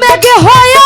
মেঘে হয়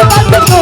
Thank you.